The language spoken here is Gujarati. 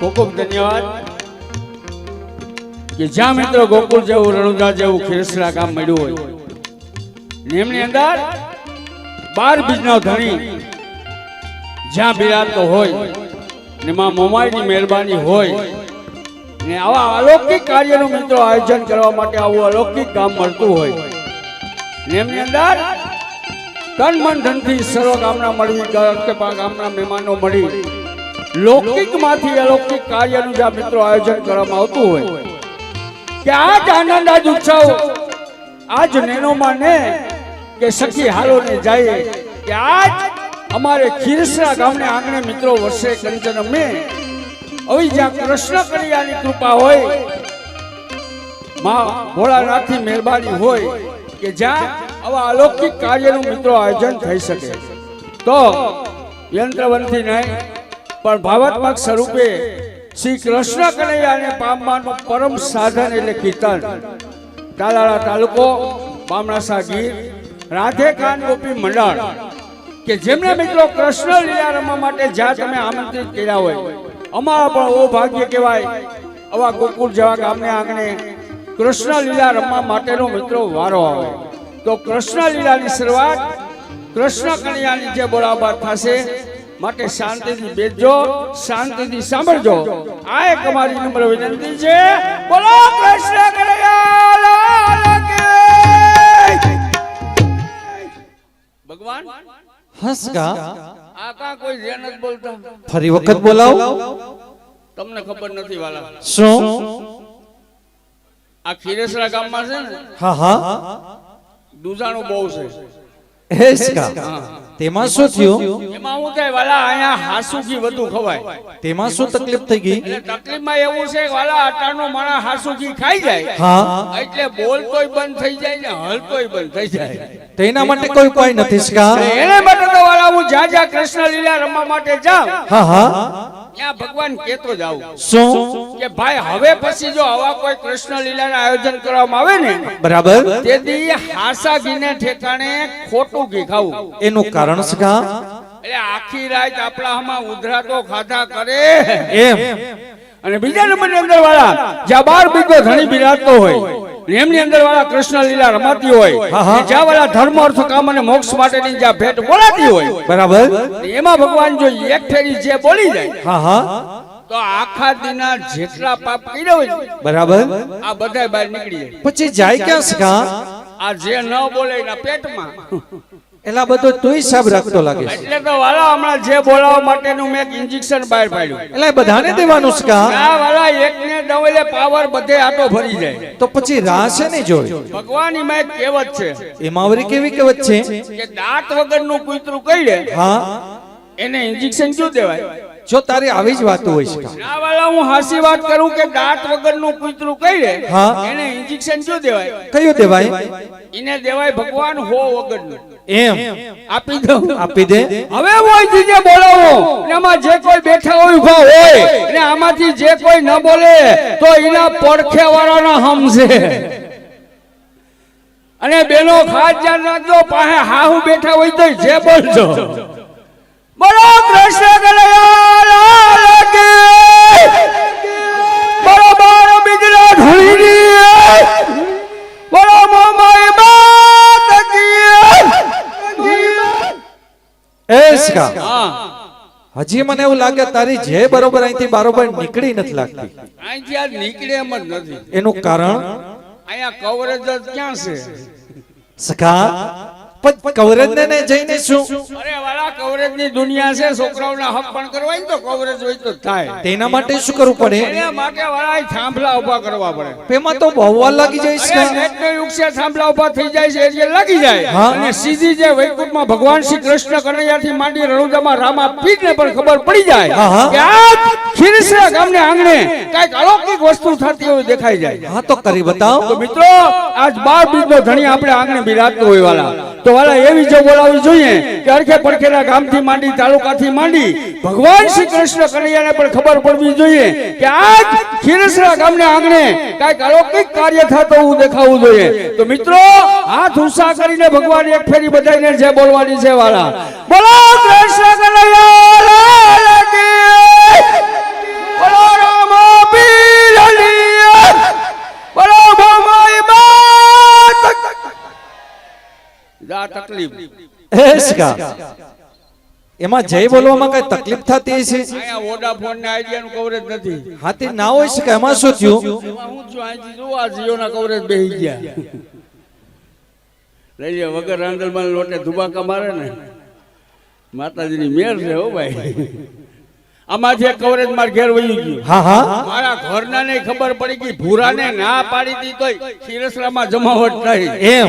ખૂબ ધન્યવાદ. કે જ્યાં મિત્રો ગોકુળ જેવું, રણુદા જેવું ખીરસરા ગામ મળ્યું હોય. એમની અંદર બાર બીજનો ધણી જ્યાં બિરાજતો હોય ને માં મોમાઈની મહેરબાની હોય. ને આવા અલૌકિક કાર્યનું મિત્રો આયોજન કરવા માટે આવું અલૌકિક કામ મળતું હોય. ને એમની અંદર તન મન ધનથી સર્વ ગામના મળી ગામના મહેમાનો મળી. લૌકિકમાંથી અલૌકિક કાર્યનું જ્યાં મિત્રો આયોજન કરવામાં આવતું હોય, કે આજ આનંદ, આજ ઉત્સવ આજ નેનોમાં ને કે સખી હાલો ને જાય, કે આજ અમારે ખીરસરા ગામને આંગણે મિત્રો વર્ષે કંચન અમે. હવે જ્યાં કૃષ્ણ કનૈયાની કૃપા હોય, માં ભોળાનાથની મહેરબાની હોય, કે જ્યાં આવા અલૌકિક કાર્યનું મિત્રો આયોજન થઈ શકે. તો યંત્રવંતી નહીં પણ ભાવાત્મક સ્વરૂપે શ્રી કૃષ્ણ કનૈયાને પામવાનું પરમ સાધન એટલે કીર્તન. તાલાળા તાલુકો બામણાસા ગીર રાધે ખાન ગોપી મંડળ, કે જેમને મિત્રો કૃષ્ણ લીલા રમવા માટે જ્યાં તમે આમંત્રિત કર્યા હોય, અમારા પણ ઓ ભાગ્ય કહેવાય. આવા ગોકુળ જેવા ગામને આંગણે કૃષ્ણ લીલા રમવા માટેનો મિત્રો વારો આવે. તો કૃષ્ણ લીલાની શરૂઆત કૃષ્ણ કનૈયાની જે બોલાવવા થશે માટે શાંતિથી બેસજો શાંતિથી સાંભળજો. આ એક અમારી નમ્ર વિનંતી છે. બોલો કૃષ્ણ! ભગવાન હસકા આકા કોઈ જે નથી બોલતા? ફરી વખત બોલાવો. તમને ખબર નથી વાલા. શું? આ ખીરેસરા ગામમાં છે ને હા હા. દુજાણું બહુ છે. તેમાં શું થયું? એમાં હું કે વાલા અહીંયા હાસુકી વધુ ખવાય. તેમાં શું તકલીફ થઈ ગઈ? તકલીફમાં એવું છે કે વાલા અટાણનો માણસ હાસુકી ખાઈ જાય. હા. એટલે બોલતોય બંધ થઈ જાય ને હલતોય બંધ થઈ જાય. તેના માટે કોઈ ઉપાય નથી એના એને માટે તો વાલા હું જ્યાં જ્યાં કૃષ્ણ લીલા રમવા માટે જાઉં. હા હા. ત્યાં ભગવાન કેતો જાવ શું? કે ભાઈ હવે પછી જો આવા કોઈ કૃષ્ણ લીલાના આયોજન કરવામાં આવે ને બરાબર. તેથી હાસા ઘીને ઠેકાણે ખોટું ઘી ખાવું એનું કારણ સકા એટલે આખી રાત આપણા આમાં ઉધરાતો ખાધા કરે. એમ. અને બીજા નંબરની અંદર વાળા જ્યાં બાર બીજો ધણી બિરાજતો હોય એમની અંદર વાળા કૃષ્ણ લીલા રમાતી હોય. જ્યાં વાળા ધર્મ અર્થ કામ અને મોક્ષ માટેની જ્યાં ભેટ બોલાતી હોય બરાબર. એમાં ભગવાન જો એક ફેરી જે બોલી જાય હા હા. તો આખા દિના જેટલા પાપ કર્યા હોય બરાબર. આ બધા બહાર નીકળી જાય. પછી જાય ક્યાં? આ જે ન બોલે એના પેટમાં. એલા બધો તુંય હિસાબ રાખતો લાગે એટલે તો વાલા હમણાં જે બોલાવવા માટેનું મેં ઇન્જેક્શન બહાર પાડ્યું. એટલે બધાને દેવાનું કા? આ વાલા એકને ડવલે પાવર બધે આટો ભરી જાય. તો પછી રાહ છે ને જોઈ? ભગવાન એમાં એક કહેવત છે એમાં વળી કેવી કહેવત છે? કે દાંત વગરનું કૂતરું કહીએ હા. એને ઇન્જેક્શન શું દેવાય? જો તારી આવી જ વાતો હોય છે. ના વાલા હું હાસી વાત કરું કે દાંત વગરનું કૂતરું કહીએ હા. એને ઇન્જેક્શન શું દેવાય? કયું દેવાય? એને દેવાય ભગવાન હો વગરનું. એમ. આપી દઉં. આપી દે. હવે હોય જીજે બોલાવો. એમાં જે કોઈ બેઠા હોય ઊભા હોય. ને આમાંથી જે કોઈ ન બોલે તો એના પડખે વાળાના હમશે અને બેનો ખાસ ધ્યાન રાખજો પાસે હાહુ બેઠા હોય તો જે બોલજો. બોલો કૃષ્ણ એસકા હજી મને એવું લાગે તારી જે બરોબર અહીંથી બરોબર નીકળી નથી લાગતી. અહીંથી આ નીકળે એમ જ નથી. એનું કારણ? અહીંયા કવરેજ જ ક્યાં છે? સખા પણ કવરેજ ને જઈને શું? અરે કવરેજની દુનિયા છે છોકરાઓના હક પણ કરવા તો કવરેજ હોય તો થાય. તેના માટે શું કરવું પડે? એના માટે વાળા થાંભલા ઊભા કરવા પડે. એમાં તો બહુ લાગી જાય છે. નેટનો યુગ છે થાંભલા ઊભા થઈ જાય છે એટલે લાગી જાય. અને સીધી જે વૈકુંઠમાં ભગવાન શ્રી કૃષ્ણ કનૈયાથી માંડી રણુદામાં રામા પીઠને પણ ખબર પડી જાય. કે આ ખીરસરા ગામને આંગણે કંઈક અલૌકિક વસ્તુ થતી હોય દેખાઈ જાય. હા તો કરી બતાવો. તો મિત્રો આજ બાર બીજનો ધણી આપણે આંગણે બિરાજતો હોય વાલા. તો વાલા એવી જો બોલાવવી જોઈએ કે અરખે પડખેના ગામથી માંડી તાલુકાથી માંડી, ભગવાન શ્રી કૃષ્ણ કનૈયાને પણ ખબર પડવી જોઈએ કે આજ ખીરસરા ગામને આંગણે કાંઈક અલૌકિક કાર્ય થતો એવું દેખાવું જોઈએ. તો મિત્રો, હાથ ઉત્સાહ કરીને ભગવાન એક ફેરી બધાને જે બોલવાની છે વાળા બોલો કૃષ્ણ કનૈયા તકલીફ. એમાં જય બોલવામાં કઈ તકલીફ થતી છે અહીંયા વોડાફોન ને આઈડિયા નું કવરેજ નથી. હાથી ના હોય શકે એમાં શું થયું? એમાં હું છું અહીંથી આ જીઓ ના કવરેજ બેહી ગયા. લઈ લે વગર રાંદલમાં લોટે ધુબાકા મારે ને. માતાજીની મેર છે હો ભાઈ. આમાં જે કવરેજ માર ઘેર વહી ગયું. હા હા. મારા ઘરના ને ખબર પડી ગઈ ભૂરાને ના પાડી દી તોય ખીરસરામાં જમાવટ નહીં એમ.